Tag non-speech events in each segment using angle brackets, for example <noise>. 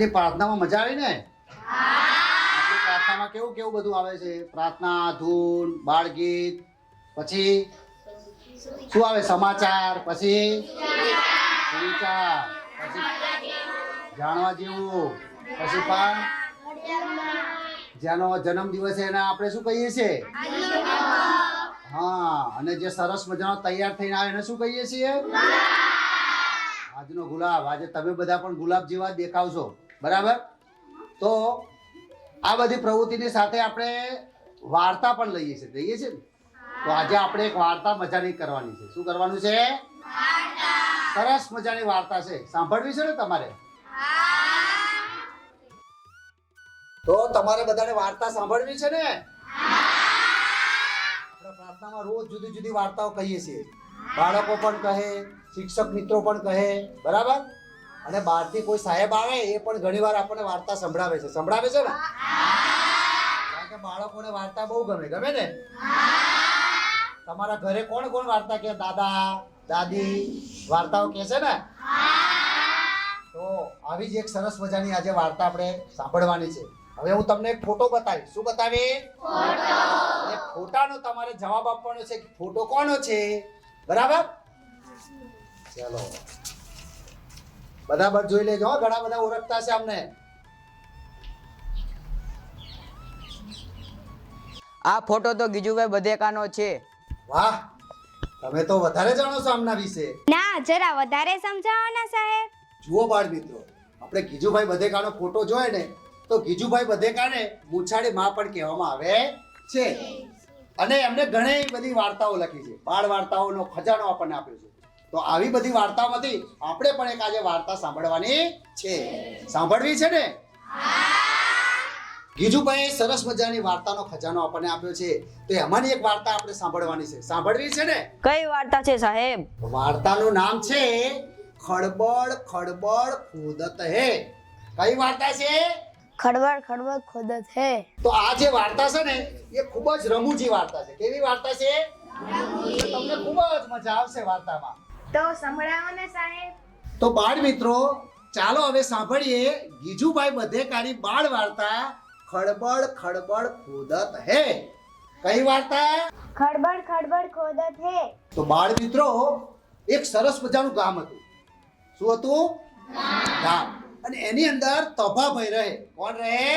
તે પ્રાર્થનામાં મજા આવી ને? પ્રાર્થનામાં કેવું કેવું બધું આવે છે? પ્રાર્થના, ધૂન, બાળગીત, પછી? શું આવે? સમાચાર, પછી? જાણવા જેવું. પછી પણ જેનો જન્મ દિવસ એને આપણે શું કહીએ છીએ? હા, અને જે સરસ મજાનો તૈયાર થઈને આવે એને શું કહીએ છીએ? આજનો ગુલાબ. આજે તમે બધા પણ ગુલાબ જેવા દેખાવશો. બરાબર? તો આ બધી પ્રવૃત્તિની સાથે આપણે વાર્તા પણ લઈએ છીએ લઈએ છીએ ને? તો આજે આપણે એક વાર્તા મજાની કરવાની છે. શું કરવાનું છે? સરસ મજાની વાર્તા છે. સાંભળવી છે ને તમારે? તો તમારે બધાને વાર્તા સાંભળવી છે ને? આપણે પ્રાર્થનામાં રોજ જુદી જુદી વાર્તાઓ કહીએ છીએ. બાળકો પણ કહે, શિક્ષક મિત્રો પણ કહે, બરાબર? અને બહારથી કોઈ સાહેબ આવે એ પણ ઘણીવાર આપણને વાર્તા સંભળાવે છે. સંભળાવે છે ને? કારણ કે બાળકોને વાર્તા બહુ ગમે ગમે ને? તમારા ઘરે કોણ કોણ વાર્તા કે દાદા દાદી વાર્તાઓ કે છે ને? તો આવી જ એક સરસ મજાની આજે વાર્તા આપણે સાંભળવાની છે. હવે હું તમને એક ફોટો બતાવીશ. શું બતાવી એ ફોટાનો તમારે જવાબ આપવાનો છે કે ફોટો કોનો છે? બરાબર? ચાલો. બરાબર જોઈ લેજો ઘણા બધા ઓળખતા છે અમને. આ ફોટો તો ગીજુભાઈ બધેકાનો છે. વાહ તમે તો વધારે જાણો છો આમના વિશે. ના જરા વધારે સમજાવો ને સાહેબ. જુઓ બાળ મિત્રો આપણે ગીજુભાઈ બધેકાનો ફોટો જોઈએ ને તો ગીજુભાઈ બધેકાને મૂછાળી માં પણ કહેવામાં આવે છે. અને એમને ઘણી બધી વાર્તાઓ લખી છે. બાળ વાર્તાઓનો ખજાનો આપણને આપ્યો છે. તો આવી બધી વાર્તાઓમાંથી આપણે પણ એક આજે વાર્તા સાંભળવાની છે. સાંભળવી છે ને? ગીજુભાઈ સરસ મજાની વાર્તાનો ખજાનો આપણને આપ્યો છે. તો એમાંની એક વાર્તા આપણે સાંભળવાની છે. સાંભળવી છે ને? કઈ વાર્તા છે સાહેબ? વાર્તાનું નામ છે ખડબડ ખડબડ ખોદત હે. કઈ વાર્તા છે? ખડબડ ખડબડ ખોદત હે. તો આ જે વાર્તા છે ને એ ખૂબ જ રમૂજી વાર્તા છે. કેવી વાર્તા છે? તમને ખૂબ જ મજા આવશે વાર્તામાં. તો સંભળાવો ને સાહેબ. તો બાળ મિત્રો ચાલો હવે સાંભળીએ ગીજુભાઈ બધેકાની બાળ વાર્તા ખડબડ ખડબડ ખોદત હે. કઈ વાર્તા? ખડબડ ખડબડ ખોદત હે. તો બાળ મિત્રો એક સરસ મજાનું ગામ હતું. શું હતું? ગામ. અને એની અંદર તભાભાઈ રહે. કોણ રહે?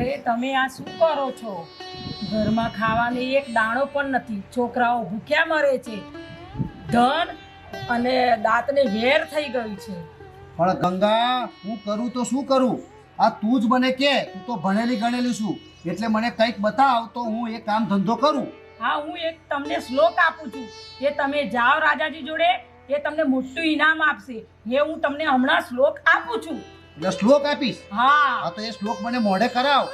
અરે તમે આ શું કરો છો? ઘરમાં ખાવાની એક દાણો પણ નથી. છોકરાઓ ભૂખ્યા મરે છે. ધન અને દાંતને વેર થઈ ગયું છે. પણ ગંગા હું કરું તો શું કરું? આ તું જ મને કે તું તો ભણેલી ગણેલી છું. એટલે મને કંઈક બતાવ તો હું એ કામ ધંધો કરું. હા હું એક તમને શ્લોક આપું છું. કે તમે જાઓ રાજાજી જોડે એ તમને મોટું ઇનામ આપશે. એ હું તમને હમણાં શ્લોક આપું છું. એટલે શ્લોક આપીશ. હા. હા તો એ શ્લોક મને મોઢે કરાવ.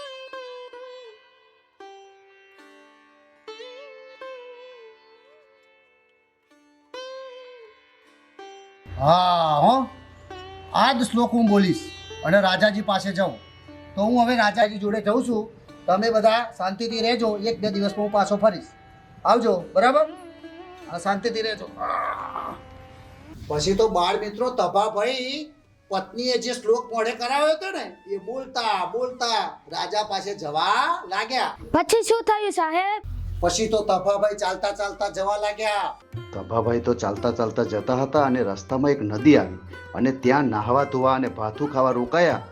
હા હો. આ જ શ્લોક હું બોલીશ અને રાજાજી પાસે જાઉં. તો હું હવે રાજાજી જોડે જઉં છું. તમે બધા શાંતિથી રહેજો. એક બે દિવસમાં હું પાછો ફરીશ. આવજો બરાબર? હા શાંતિથી રહેજો. પછી તો બાળ મિત્રો તભાભાઈ પત્નીએ જે શ્લોક મોઢે કરાવ્યો હતો ને એ બોલતા બોલતા રાજા પાસે જવા લાગ્યા. પછી શું થયું સાહેબ? પછી તો તભાભાઈ ચાલતા ચાલતા જવા લાગ્યા. તભાભાઈ તો ચાલતા ચાલતા જતા હતા અને રસ્તામાં એક નદી આવી અને ત્યાં નાહવા ધોવા અને ભાથું ખાવા રોકાયા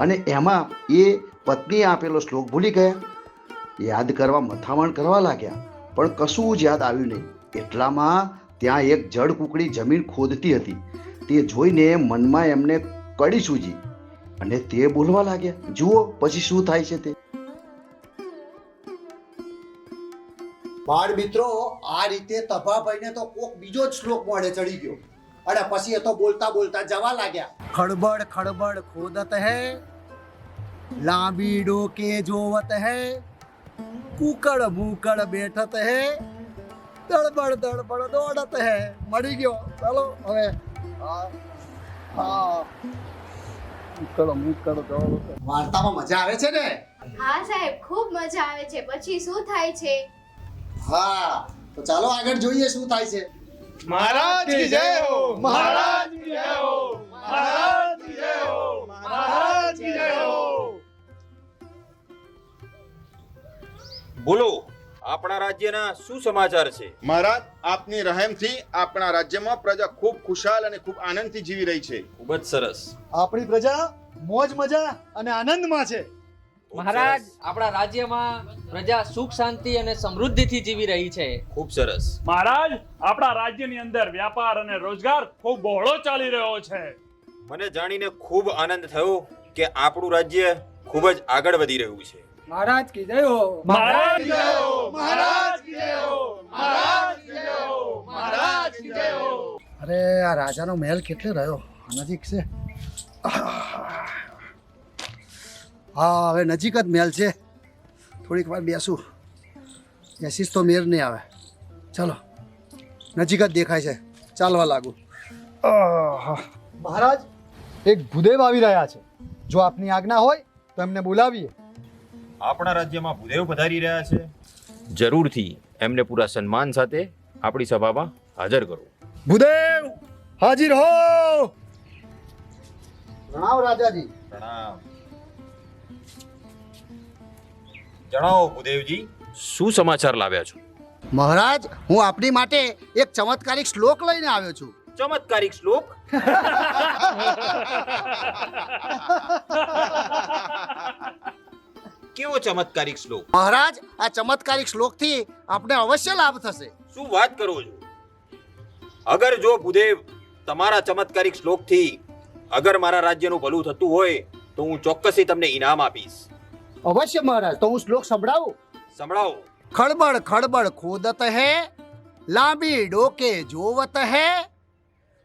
અને એમાં એ પત્નીએ આપેલો શ્લોક ભૂલી ગયા. યાદ કરવા મથામણ કરવા લાગ્યા પણ કશું જ યાદ આવ્યું નહીં. એટલામાં ત્યાં એક જળ કુકડી જમીન ખોદતી હતી. તે જોઈને મનમાં એમને કડી સૂજી અને તે બોલવા લાગ્યા, જુઓ, પછી શું થાય છે તે? બાળ મિત્રો, આ રીતે તભાભાઈને તો કોક બીજો જ શ્લોક મોડે ચડી ગયો. અને પછી એ તો બોલતા બોલતા જવા લાગ્યા. ખડબડ ખડબડ ખોદત હે, લાંબી ડોકે જોવત હે કુકડ મુકડ બેઠત હે દળબડ દળબડ દોડત હે. મળી ગયો. ચાલો, હવે વાર્તામાં મજા આવે છે ને? હા સાહેબ ખૂબ મજા આવે છે. પછી શું થાય છે? હા તો ચાલો આગળ જોઈએ શું થાય છે. મહારાજ કી જય હો. મહારાજ કી જય હો. મહારાજ કી જય હો. મહારાજ કી જય હો. બોલો. આપણા રાજ્યના શું સમાચાર છે? મહારાજ આપની રહેમથી આપણા રાજ્યમાં પ્રજા ખૂબ ખુશાલ અને ખૂબ આનંદથી જીવી રહી છે. ખૂબ જ સરસ. આપણી પ્રજા મોજ મજા અને આનંદમાં છે. મહારાજ આપણા રાજ્યમાં પ્રજા સુખ શાંતિ અને સમૃદ્ધિથી જીવી રહી છે. ખૂબ સરસ. મહારાજ આપણા રાજ્યની અંદર વ્યાપાર અને રોજગાર ખૂબ બહોળો ચાલી રહ્યો છે. મને જાણીને ખૂબ આનંદ થયો કે આપણું રાજ્ય ખૂબ જ આગળ વધી રહ્યું છે. મહારાજ કી જય હો. મહારાજ જય હો. મહારાજ કી જય હો મહારાજ કી જય હો મહારાજ કી જય હો. અરે આ રાજાનો મહેલ કેટલો રહ્યો? નજીક છે. હા હવે નજીક જ મહેલ છે. થોડીક વાર બેસું. બેસીશ તો મેર નહીં આવે. ચાલો નજીક જ દેખાય છે. ચાલવા લાગુ. મહારાજ એક ભૂદેવ આવી રહ્યા છે. જો આપની આજ્ઞા હોય તો એમને બોલાવીએ. આપણા રાજ્યમાં ભૂદેવ પધારી રહ્યા છે. જરૂરથી એમને પૂરા સન્માન સાથે આપણી સભામાં હાજર કરો. ભૂદેવ હાજર હો! પ્રણામ રાજાજી. પ્રણામ જણાવો ભૂદેવજી. શું સમાચાર લાવ્યા છો? મહારાજ હું આપની માટે એક ચમત્કારિક શ્લોક લઈને આવ્યો છું. ચમત્કારિક શ્લોક? <laughs> કેવો ચમત્કારિક શ્લોક? મહારાજ આ ચમત્કારિક શ્લોકથી આપને અવશ્ય લાભ થશે. શું વાત કરો છો? અગર જો ભૂદેવ તમારા ચમત્કારિક શ્લોકથી અગર મારા રાજ્યનું ભલું થતું હોય તો હું ચોક્કસથી તમને ઇનામ આપીશ. અવશ્ય મહારાજ તો હું શ્લોક સંભળાવું? સંભળાવો. ખળબળ ખળબળ ખોદત હે લાંબી ડોકે જોવત હે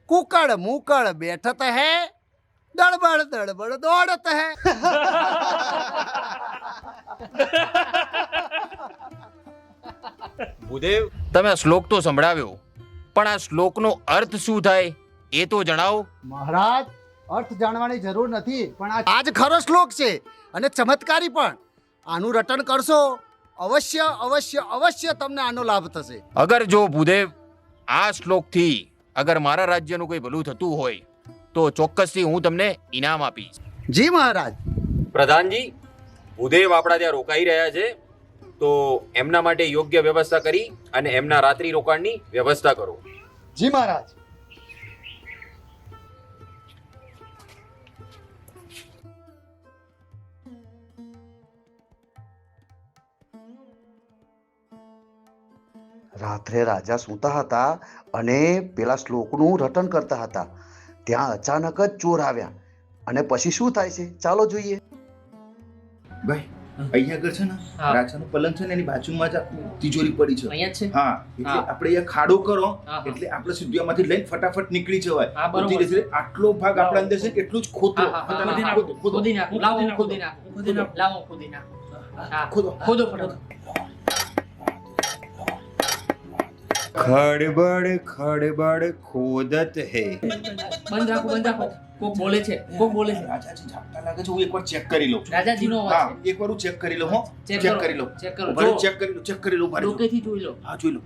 કુકળ મુકળ બેઠત હે દળબળ દળબળ દોડત હે ભૂદેવ તમે આ શ્લોક તો સંભળાવ્યો પણ આ શ્લોકનો અર્થ શું થાય એ તો જણાવો. મહારાજ અર્થ જાણવાની જરૂર નથી પણ આ આજ ખરો શ્લોક છે અને ચમત્કારી પણ. આનું રટણ કરશો અવશ્ય અવશ્ય અવશ્ય તમને આનો લાભ થશે. અગર જો ભૂદેવ આ શ્લોકથી અગર મારા રાજ્યનું કોઈ ભલું થતું હોય તો ચોક્કસથી હું તમને ઇનામ આપીશ. જી મહારાજ. પ્રધાનજી ભૂદેવ આપણા ત્યાં રોકાઈ રહ્યા છે તો એમના માટે યોગ્ય વ્યવસ્થા કરી અને એમના રાત્રિ રોકાણની વ્યવસ્થા કરો. જી મહારાજ. રાત્રે રાજા સૂતા હતા અને પેલા શ્લોકનું રટન કરતા હતા. ત્યાં અચાનક જ ચોર આવ્યા અને પછી શું થાય છે ચાલો જોઈએ ભાઈ અહીંયા આગળ છે ને રાજાનો પલંગ છે ને એની બાજુમાં જ તિજોરી પડી છે અહીંયા છે હા એટલે આપણે અહીંયા ખાડો કરો. એટલે આપણે સીડીઓમાંથી લઈને ફટાફટ નીકળી જવાય ધીરે ધીરે આટલો ભાગ આપણા અંદર છે એટલું જ ખોદો ખોદી નાખો, ખોદો, ખોદો. ખોદી નાખો. ખોદી નાખું. ખોદી નાખો. લાવો ખોદી નાખો હા, ખોદો. ખોદો ફટાફટ. ખડબડ ખડબડ ખોદત હે. બંધ રાખો બંધ રાખો. કોક બોલે છે કોક બોલે છે. રાજાજી ઝાપટા લાગે છે હું એકવાર ચેક કરી લઉં રાજાજીનો હા અવાજ છે. એકવાર હું ચેક કરી લઉં હો. ચેક કરી લઉં. ચેક કરો. ભલે ચેક કરી લઉં ચેક કરી લઉં રહેજો. ડોકેથી જોઈ લો. હા જોઈ લો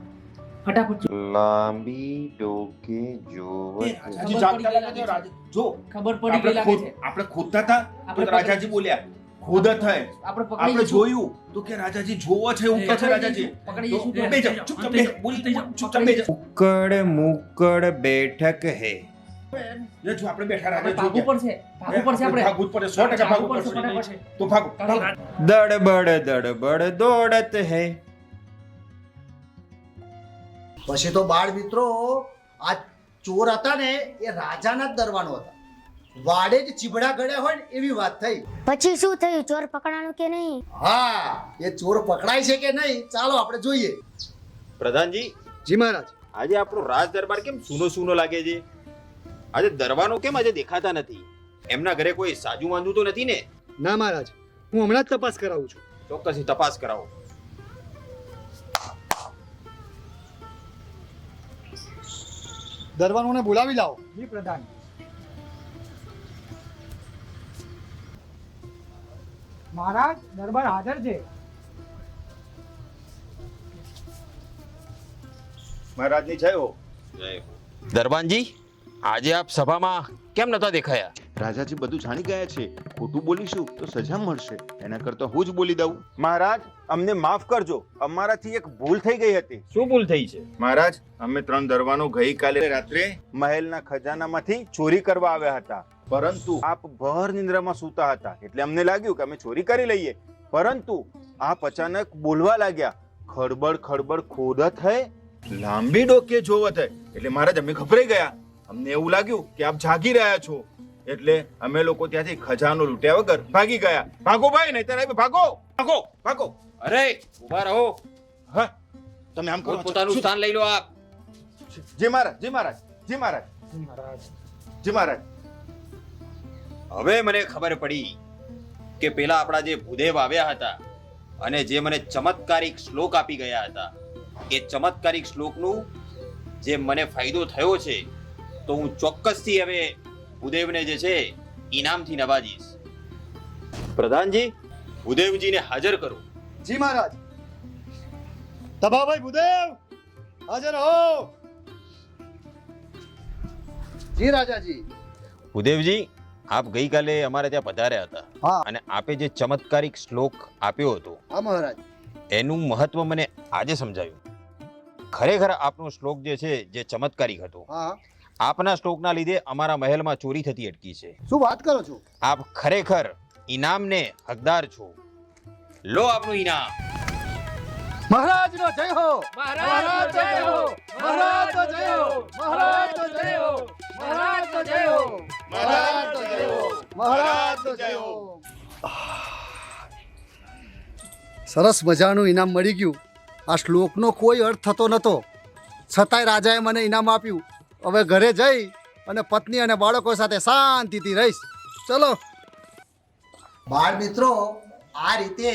ફટાફટ લાંબી ડોકે જોવત રાજાજી ઝાપટા લાગે છે રાજા જો ખબર પડી ગઈ લાગે છે. આપણે ખોદતા હતા આપણે રાજાજી બોલ્યા. ખોદા થાય. આપણે. જોયું તો કે રાજાજી જોવો છે એવું કે છે રાજાજી. પકડી બોલી મુકડ મુકડ બેઠક હે. જો આપણે બેઠા રાજા તો ભાગો. દડબડ દડબડ દોડત પછી તો બાળ મિત્રો આ ચોર હતા ને એ રાજાના જ દરવાનો હતા. વાડે જ ચીબડા ગળ્યા હોય ને એવી વાત થઈ. પછી શું થયું? ચોર પકડાણો કે નહીં? હા એ ચોર પકડાય છે કે નહીં? ચાલો આપણે જોઈએ. પ્રધાનજી જી મહારાજ. આજે આપણો રાજ દરબાર કેમ સૂનો સૂનો લાગે છે? આજે દરવાનો કેમ આજે દેખાતા નથી? એમના ઘરે કોઈ સાજુ વાંધું તો નથી ને? ના મહારાજ હું હમણાં જ તપાસ કરાવું છું. ચોક્કસથી તપાસ કરાવો. દરવાનોને બોલાવી લાવો. જી પ્રધાન મહારાજ દરબાર હાજર છે. મહારાજની જય દરબાનજી આજે આપ સભામાં કેમ નતા દેખાયા? રાજાજી બધું જાણી ગયા છે. ખોટું બોલીશું તો સજા મળશે. એના કરતા હું જ બોલી દઉં. મહારાજ અમને માફ કરજો. અમારાથી એક ભૂલ થઈ ગઈ હતી. શું ભૂલ થઈ છે? મહારાજ અમે ત્રણ દરવાનો ગઈકાલે રાત્રે મહેલના ખજાનામાંથી ચોરી કરવા આવ્યા હતા. પરંતુ આપ ભર નિંદ્રામાં સૂતા હતા. એટલે અમને લાગ્યું કે અમે ચોરી કરી લઈએ. પરંતુ આપ અચાનક બોલવા લાગ્યા. ખડબડ ખડબડ ખોદા થઈ લાંબી ડોકે જોવત થઈ એટલે મહારાજ અમે ગભરાઈ ગયા. અમને એવું લાગ્યું કે આપ જાગી રહ્યા છો. એટલે અમે લોકો ત્યાંથી ખજાનો લૂટ્યા વગર ભાગી ગયા. ભાગો ભાઈ નહીં ત્યારે ભાગો. ભાગો ભાગો. અરે ઊભા રહો. હા. તમે આમ કરો પોતાનું સ્થાન લઈ લો આપ. જી મહારાજ જી મહારાજ. જી મહારાજ. જી મહારાજ. હવે મને ખબર પડી કે પેલા આપણા જે ભૂદેવ આવ્યા હતા અને જે મને ચમત્કારિક શ્લોક આપી ગયા હતા એ ચમત્કારિક શ્લોકનું જે મને ફાયદો થયો છે તો હું ચોક્કસથી હવે ભૂદેવને જે છે ઇનામથી નવાજીશ. પ્રધાનજી ભૂદેવજીને હાજર કરો. જી મહારાજ. તભાભાઈ ભૂદેવ હાજર હો. જી રાજાજી. ભૂદેવજી આપ ગઈકાલે અમારે ત્યાં પધાર્યા હતા. હા. અને આપે જે ચમત્કારિક શ્લોક આપ્યો હતો હા મહારાજ. એનું મહત્વ મને આજે સમજાયું. ખરેખર આપનો શ્લોક જે છે જે ચમત્કારિક હતો. હા. આપના શ્લોકના લીધે અમારા મહેલમાં ચોરી થતી અટકી છે. શું વાત કરો છો? આપ ખરેખર ઇનામને હકદાર છો. લો આપનું ઇનામ. મહારાજનો જય હો. મહારાજ જય હો. સરસ મજાનું ઇનામ મળી ગયું. આ શ્લોકનો કોઈ અર્થ થતો નહોતો છતાંય રાજાએ મને ઇનામ આપ્યું. હવે ઘરે જઈ અને પત્ની અને બાળકો સાથે શાંતિથી રહીશ. ચલો. બાળ મિત્રો આ રીતે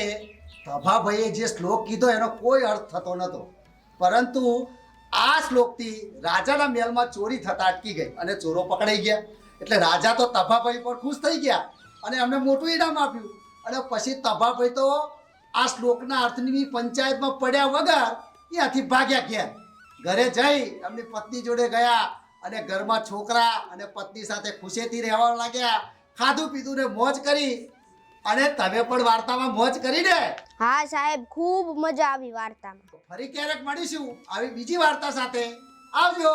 પ્રભાભાઈએ જે શ્લોક કીધો એનો કોઈ અર્થ થતો નહોતો પરંતુ આ શ્લોકથી રાજાના મહેલમાં ચોરી થતા અટકી ગઈ અને ચોરો પકડાઈ ગયા. એટલે રાજા તો તભાભાઈ પર ખુશ થઈ ગયા. અને એમને મોટું ઇનામ આપ્યું. અને પછી તભાભાઈ તો આ શ્લોકના અર્થની પંચાયતમાં પડ્યા વગર ત્યાંથી ભાગ્યા ઘેર. ઘરે જઈ એમની પત્ની જોડે ગયા અને ઘરમાં છોકરા અને પત્ની સાથે ખુશીથી રહેવા લાગ્યા. ખાધું પીધું ને મોજ કરી. અને તમે પણ વાર્તામાં મોજ કરી ને હા સાહેબ ખૂબ મજા આવી વાર્તામાં. ફરી ક્યારેક મળીશું. આવી બીજી વાર્તા સાથે. આવજો.